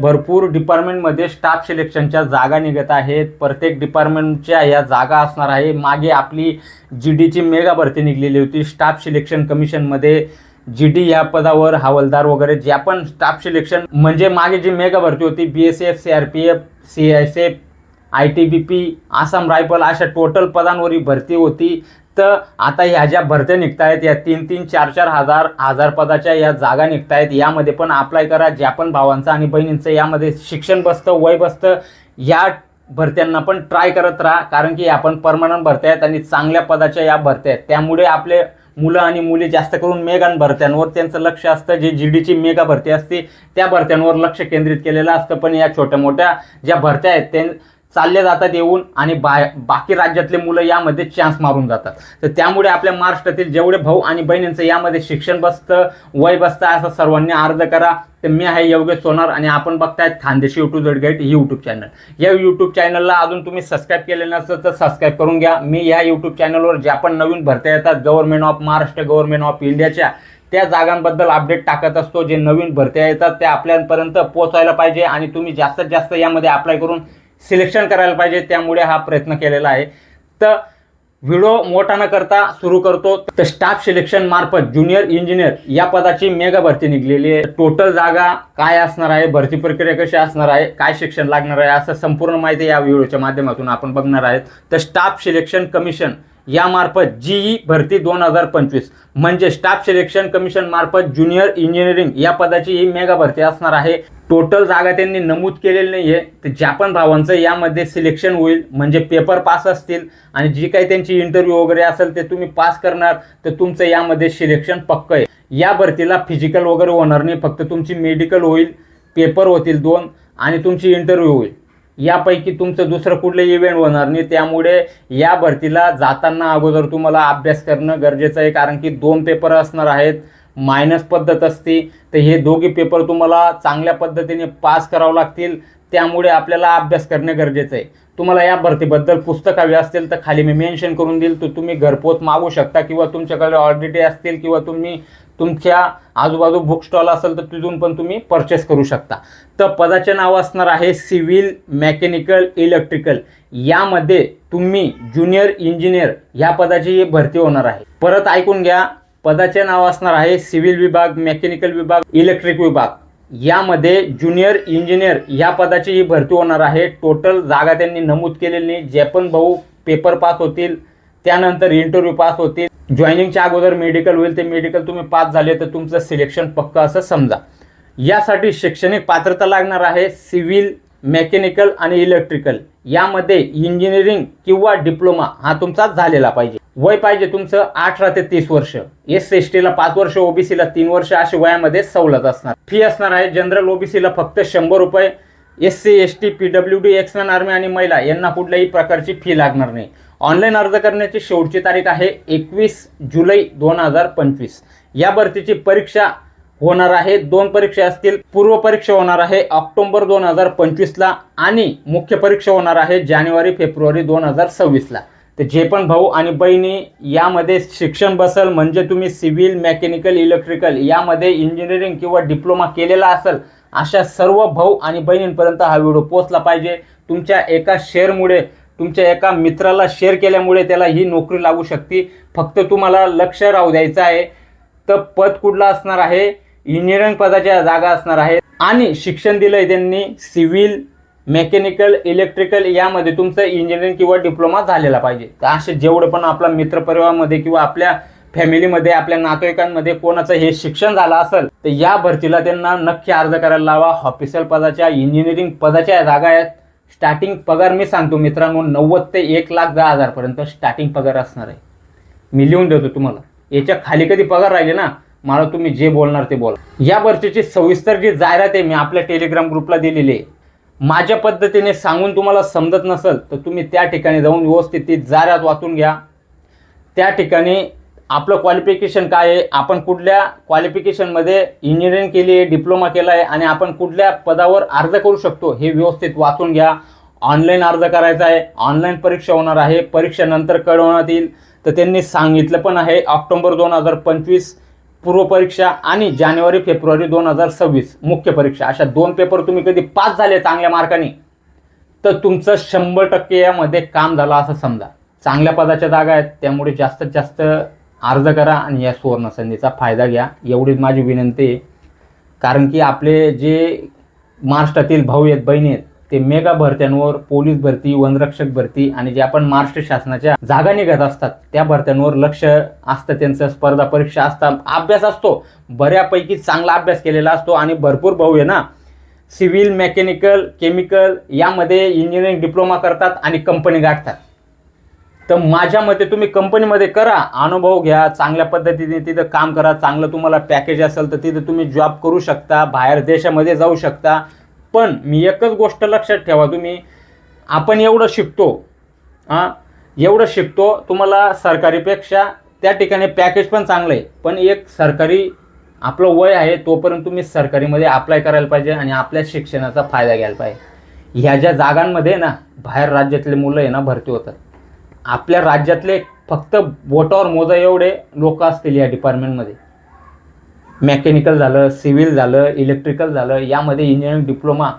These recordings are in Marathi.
भरपूर डिपार्टमेंटमध्ये स्टाफ सिलेक्शनच्या जागा निघत आहेत. प्रत्येक डिपार्टमेंटच्या या जागा असणार आहे. मागे आपली जी डीची मेगा भरती निघलेली होती. स्टाफ सिलेक्शन कमिशनमध्ये जी डी या पदावर हवालदार वगैरे ज्या पण स्टाफ सिलेक्शन म्हणजे मागे जी मेगा भरती होती B S F C R P F C S F I T B P Assam rifle अशा टोटल पदांवर ही भरती होती. तर आता ह्या ज्या भरत्या निघतायत या तीन तीन चार चार हजार हजार पदाच्या या जागा निघतायत यामध्ये पण अप्लाय करा. ज्या पण भावांचं आणि बहिणींचं यामध्ये शिक्षण बसतं वय बसतं या भरत्यांना पण ट्राय करत राहा. कारण की आपण परमनंट भरत्या आहेत आणि चांगल्या पदाच्या या भरत्या आहेत. त्यामुळे आपले मुलं आणि मुली जास्त करून मेगान भरत्यांवर त्यांचं लक्ष असतं. जे जी डीची मेगा भरती असते त्या भरत्यांवर लक्ष केंद्रित केलेलं असतं. पण या छोट्या मोठ्या ज्या भरत्या आहेत त्या चालले जातात येऊन आणि बा बाकी राज्यातले मुलं यामध्ये चान्स मारून जातात. तर त्यामुळे आपल्या महाराष्ट्रातील जेवढे भाऊ आणि बहिणींचं यामध्ये शिक्षण बसतं वय बसतं असं सर्वांनी अर्ज करा. तर मी आहे योगेश सोनार आणि आपण बघतायत खानदेशी युट्यूब जड गाईट ही यूट्यूब चॅनल या यूट्यूब चॅनलला अजून तुम्ही सबस्क्राईब केले नसेल तर सबस्क्राईब करून घ्या. मी या यूट्यूब चॅनलवर ज्या पण नवीन भरत्या येतात government of Maharashtra government of इंडियाच्या त्या जागांबद्दल अपडेट टाकत असतो. जे नवीन भरत्या येतात त्या आपल्यापर्यंत पोहोचायला पाहिजे आणि तुम्ही जास्तीत जास्त यामध्ये अप्लाय करून सिलेक्शन करायला पाहिजे त्यामुळे हा प्रयत्न केलेला आहे. तर व्हिडिओ मोठा न करता सुरू करतो. तर स्टाफ सिलेक्शन मार्फत ज्युनियर इंजिनियर या पदाची मेगा भरती निघलेली आहे. टोटल जागा काय असणार आहे भरती प्रक्रिया कशी असणार आहे काय शिक्षण लागणार आहे असं संपूर्ण माहिती या व्हिडिओच्या माध्यमातून आपण बघणार आहेत. तर स्टाफ सिलेक्शन कमिशन यामार्फत जीई भरती दोन हजार पंचवीस. म्हणजे स्टाफ सिलेक्शन कमिशन मार्फत ज्युनियर इंजिनिअरिंग या पदाची ही मेगा भरती असणार आहे. टोटल जागा त्यांनी नमूद केलेली नाही आहे तर ज्या पण भावांचं यामध्ये सिलेक्शन होईल म्हणजे पेपर पास असतील आणि जी काही त्यांची इंटरव्ह्यू वगैरे असेल ते तुम्ही पास करणार तर तुमचं यामध्ये सिलेक्शन पक्क आहे. या भरतीला फिजिकल वगैरे होणार नाही फक्त तुमची मेडिकल होईल पेपर होतील दोन आणि तुमची इंटरव्ह्यू होईल. यापैकी तुमचं दुसरं कुठलं इव्हेंट होणार नाही. त्यामुळे या भरतीला जाताना अगोदर तुम्हाला अभ्यास करणं गरजेचं आहे कारण की दोन पेपर असणार आहेत. मायनस पद्धत असते. तर हे दोघे पेपर तुम्हाला चांगल्या पद्धतीने पास करावं लागतील. त्यामुळे आपल्याला अभ्यास करणे गरजेचं आहे. तुम्हाला या भरतीबद्दल पुस्तक हवी असतील तर खाली मी मेन्शन करून देईल. तर तुम्ही घरपोच मागू शकता किंवा तुमच्याकडे ऑलरेडी असतील किंवा तुम्ही तुमच्या आजूबाजू बुक स्टॉल असेल तर तिथून पण तुम्ही परचेस करू शकता. तर पदाचे नाव असणार आहे सिव्हिल मेकॅनिकल इलेक्ट्रिकल. यामध्ये तुम्ही ज्युनियर इंजिनियर ह्या पदाची ही भरती होणार आहे. परत ऐकून घ्या. पदाचे नाव असणार आहे सिव्हिल विभाग मेकॅनिकल विभाग इलेक्ट्रिक विभाग. यामध्ये ज्युनियर इंजिनियर या पदाची ही भरती होणार आहे. टोटल जागा त्यांनी नमूद केलेली नाही. जे पण भाऊ पेपर पास होतील त्यानंतर इंटरव्ह्यू पास होतील. जॉईनिंगच्या अगोदर मेडिकल होईल ते मेडिकल तुम्ही पास झाले तर तुमचं सिलेक्शन पक्क असं समजा. यासाठी शैक्षणिक पात्रता लागणार आहे सिव्हिल मेकॅनिकल आणि इलेक्ट्रिकल. यामध्ये इंजिनिअरिंग किंवा डिप्लोमा हा तुमचा झालेला पाहिजे. वय पाहिजे तुमचं अठरा ते तीस वर्ष. एस एस टीला पाच वर्ष ओबीसीला तीन वर्ष अशी वयामध्ये सवलत असणार. फी असणार आहे जनरल ओबीसीला फक्त शंभर रुपये. S C S T P W D ex man army आणि महिला यांना कुठल्याही प्रकारची फी लागणार नाही. ऑनलाईन अर्ज करण्याची शेवटची तारीख आहे एकवीस जुलै दोन हजार पंचवीस. या भरतीची परीक्षा होणार आहे. दोन परीक्षा असतील. पूर्व परीक्षा होणार आहे ऑक्टोबर दोन हजार पंचवीसला आणि मुख्य परीक्षा होणार आहे जानेवारी फेब्रुवारी दोन हजार सव्वीसला तर जे पण भाऊ आणि बहिणी यामध्ये शिक्षण बसल म्हणजे तुम्ही सिव्हिल मेकॅनिकल इलेक्ट्रिकल यामध्ये इंजिनिअरिंग किंवा डिप्लोमा केलेला असेल अशा सर्व भाऊ आणि बहिणींपर्यंत हा व्हिडिओ पोचला पाहिजे. तुमच्या एका शेअरमुळे तुमच्या एका मित्राला शेअर केल्यामुळे त्याला ही नोकरी लागू शकते. फक्त तुम्हाला लक्ष राहू द्यायचं आहे. तर पद कुठलं असणार आहे? इंजिनिअरिंग पदाच्या जागा असणार आहे. आणि शिक्षण दिलं आहे त्यांनी सिव्हिल मेकॅनिकल इलेक्ट्रिकल यामध्ये तुमचं इंजिनिअरिंग किंवा डिप्लोमा झालेला पाहिजे. तर असे जेवढं पण आपला मित्रपरिवारामध्ये किंवा आपल्या फॅमिलीमध्ये आपल्या नातेवाईकांमध्ये कोणाचं हे शिक्षण झालं असेल तर या भरतीला त्यांना नक्की अर्ज करायला लावा. ऑफिशियल पदाच्या इंजिनिअरिंग पदाच्या जागा आहेत. स्टार्टिंग पगार मी सांगतो मित्रांनो नव्वद ते एक लाख दहा हजारपर्यंत स्टार्टिंग पगार असणार आहे. मी लिहून देतो तुम्हाला. याच्या खाली कधी पगार राहिले ना मला तुम्ही जे बोलणार ते बोला. या भरतीची सविस्तर जी जाहिरात आहे मी आपल्या टेलिग्राम ग्रुपला दिलेली आहे. माझ्या पद्धतीने सांगून तुम्हाला समजत नसेल तर तुम्ही त्या ठिकाणी जाऊन व्यवस्थित ती जाऱ्यात वाचून घ्या. त्या ठिकाणी आपलं क्वालिफिकेशन काय आहे? आपण कुठल्या क्वालिफिकेशनमध्ये इंजिनिअरिंग केली आहे डिप्लोमा केला आहे आणि आपण कुठल्या पदावर अर्ज करू शकतो हे व्यवस्थित वाचून घ्या. ऑनलाईन अर्ज करायचा आहे ऑनलाईन परीक्षा होणार आहे परीक्षेनंतर कळवण्यात येईल. तर त्यांनी सांगितलं पण आहे ऑक्टोबर दोन हजार पंचवीस पूर्वपरीक्षा आणि जानेवारी फेब्रुवारी दोन हजार सव्वीस मुख्य परीक्षा. अशा दोन पेपर तुम्ही कधी पास झाले चांगल्या मार्काने तर तुमचं शंभर टक्के यामध्ये काम झालं असं समजा. चांगल्या पदाच्या जागा आहेत त्यामुळे जास्तीत जास्त अर्ज करा आणि या सुवर्ण संधीचा फायदा घ्या. एवढीच माझी विनंती आहे. कारण की आपले जे महाराष्ट्रातील भाऊ आहेत बहिणी आहेत ते मेगा भरत्यांवर पोलीस भरती वनरक्षक भरती आणि जे आपण महाराष्ट्र शासनाच्या जागा निघत असतात त्या भरत्यांवर लक्ष असतं त्यांचं स्पर्धा परीक्षा असतात अभ्यास असतो. बऱ्यापैकी चांगला अभ्यास केलेला असतो आणि भरपूर भाऊ आहे ना सिव्हिल मेकॅनिकल केमिकल यामध्ये इंजिनिअरिंग डिप्लोमा करतात आणि कंपनी गाठतात. तर माझ्या मते तुम्ही कंपनीमध्ये करा अनुभव घ्या चांगल्या पद्धतीने तिथं काम करा चांगलं तुम्हाला पॅकेज असेल तर तिथं तुम्ही जॉब करू शकता बाहेर देशामध्ये जाऊ शकता. पण मी एकच गोष्ट लक्षात ठेवा तुम्ही आपण एवढं शिकतो हां? एवढं शिकतो तुम्हाला सरकारीपेक्षा त्या ठिकाणी पॅकेज पण चांगलं आहे. पण एक सरकारी आपलं वय आहे तोपर्यंत तुम्ही सरकारीमध्ये अप्लाय करायला पाहिजे आणि आपल्या शिक्षणाचा फायदा घ्यायला पाहिजे. ह्या ज्या जागांमध्ये ना बाहेर राज्यातले मुलं आहे ना भरती होतात. आपल्या राज्यातले फक्त बोटावर मोजा एवढे लोक असतील या डिपार्टमेंटमध्ये मेकॅनिकल झालं सिव्हिल झालं इलेक्ट्रिकल झालं यामध्ये इंजिनिअरिंग डिप्लोमा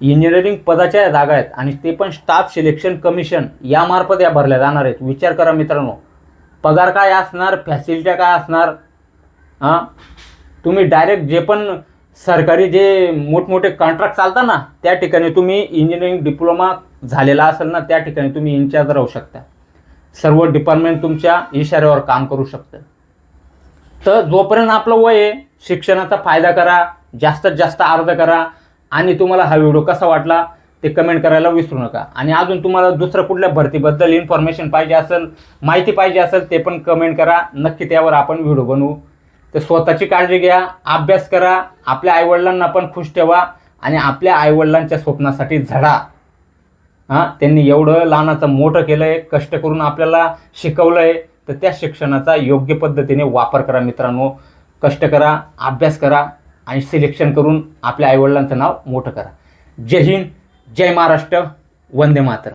इंजिनिअरिंग पदाच्या जागा आहेत आणि ते पण स्टाफ सिलेक्शन कमिशन यामार्फत या भरल्या जाणार आहेत. विचार करा मित्रांनो. पगार काय असणार? फॅसिलिट्या काय असणार? हां? तुम्ही डायरेक्ट जे पण सरकारी जे मोठमोठे कॉन्ट्रॅक्ट चालतात ना त्या ठिकाणी तुम्ही इंजिनिअरिंग डिप्लोमा झालेला असेल ना त्या ठिकाणी तुम्ही इन्चार्ज राहू शकता. सर्व डिपार्टमेंट तुमच्या इशाऱ्यावर काम करू शकतं. तर जोपर्यंत आपलं वय आहे शिक्षणाचा फायदा करा जास्तीत जास्त अर्ज करा आणि तुम्हाला हा व्हिडिओ कसा वाटला ते कमेंट करायला विसरू नका. आणि अजून तुम्हाला दुसरं कुठल्या भरतीबद्दल इन्फॉर्मेशन पाहिजे असेल माहिती पाहिजे असेल ते पण कमेंट करा. नक्की त्यावर आपण व्हिडिओ बनवू. तर स्वतःची काळजी घ्या अभ्यास करा आपल्या आईवडिलांना पण खुश ठेवा आणि आपल्या आईवडिलांच्या स्वप्नासाठी झडा. हां त्यांनी एवढं लहानाचं मोठं केलं आहे कष्ट करून आपल्याला शिकवलं आहे तर त्या शिक्षणाचा योग्य पद्धतीने वापर करा मित्रांनो. कष्ट करा अभ्यास करा आणि सिलेक्शन करून आपल्या आईवडिलांचं नाव मोठं करा. जय हिंद जय महाराष्ट्र वंदे मातर